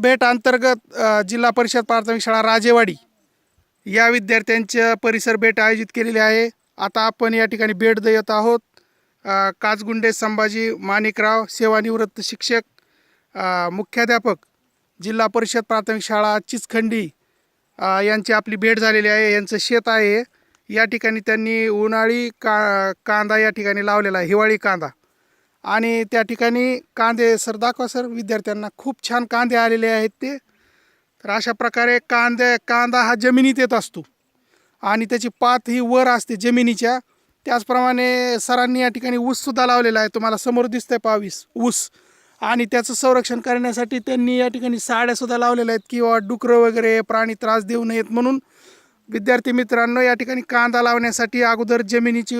भेट अंतर्गत जिल्हा परिषद प्राथमिक शाळा राजेवाडी या विद्यार्थ्यांच्या परिसर भेट आयोजित केलेली आहे. आता आपण या ठिकाणी भेट देत आहोत. काचगुंडे संभाजी माणिकराव सेवानिवृत्त शिक्षक मुख्याध्यापक जिल्हा परिषद प्राथमिक शाळा चिचखंडी यांची आपली भेट झालेली आहे. यांचं शेत आहे. या ठिकाणी त्यांनी उन्हाळी का कांदा या ठिकाणी लावलेला आहे. हिवाळी कांदा. आणि त्या ठिकाणी कांदे सर दाखवा सर विद्यार्थ्यांना खूप छान कांदे आलेले आहेत ते. तर अशा प्रकारे कांदे कांदा हा जमिनीत येत असतो. आणि त्याची पात ही वर असते जमिनीच्या. त्याचप्रमाणे सरांनी या ठिकाणी ऊससुद्धा लावलेला आहे. तुम्हाला समोर दिसतंय पावीस ऊस. आणि त्याचं संरक्षण करण्यासाठी त्यांनी या ठिकाणी साड्यासुद्धा लावलेल्या आहेत किंवा डुकरं वगैरे प्राणी त्रास देऊ नयेत म्हणून. विद्यार्थी मित्रांनो या ठिकाणी कांदा लावण्यासाठी अगोदर जमिनीची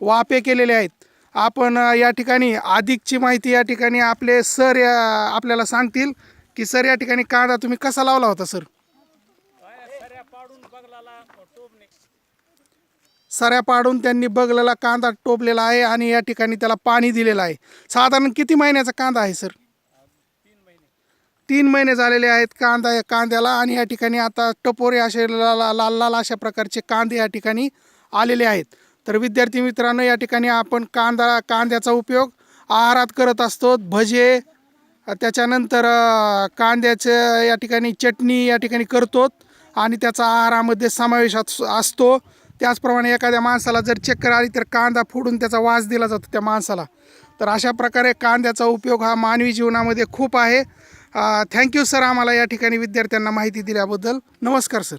वापे केलेले आहेत. आपण या ठिकाणी अधिकची माहिती या ठिकाणी आपले सर या आपल्याला सांगतील की सर या ठिकाणी कांदा तुम्ही कसा लावला होता सर? सऱ्या पाडून त्यांनी बगलेला कांदा टोपलेला आहे आणि या ठिकाणी त्याला पाणी दिलेलं आहे. साधारण किती महिन्याचा कांदा आहे सर? तीन महिने झालेले आहेत कांदा कांद्याला आणि या ठिकाणी आता टपोरे असे लाल लाल लाल अशा प्रकारचे कांदे या ठिकाणी आलेले आहेत. तर विद्यार्थी मित्रांनो या ठिकाणी आपण कांदा कांद्याचा उपयोग आहारात करत असतो. भजे त्याच्यानंतर कांद्याचं या ठिकाणी चटणी या ठिकाणी करतो आणि त्याचा आहारामध्ये समावेश असतो. त्याचप्रमाणे एखाद्या माणसाला जर चक्कर आली तर कांदा फोडून त्याचा वास दिला जातो त्या माणसाला. तर अशा प्रकारे कांद्याचा उपयोग हा मानवी जीवनामध्ये खूप आहे. थँक्यू सर आम्हाला या ठिकाणी विद्यार्थ्यांना माहिती दिल्याबद्दल. नमस्कार सर.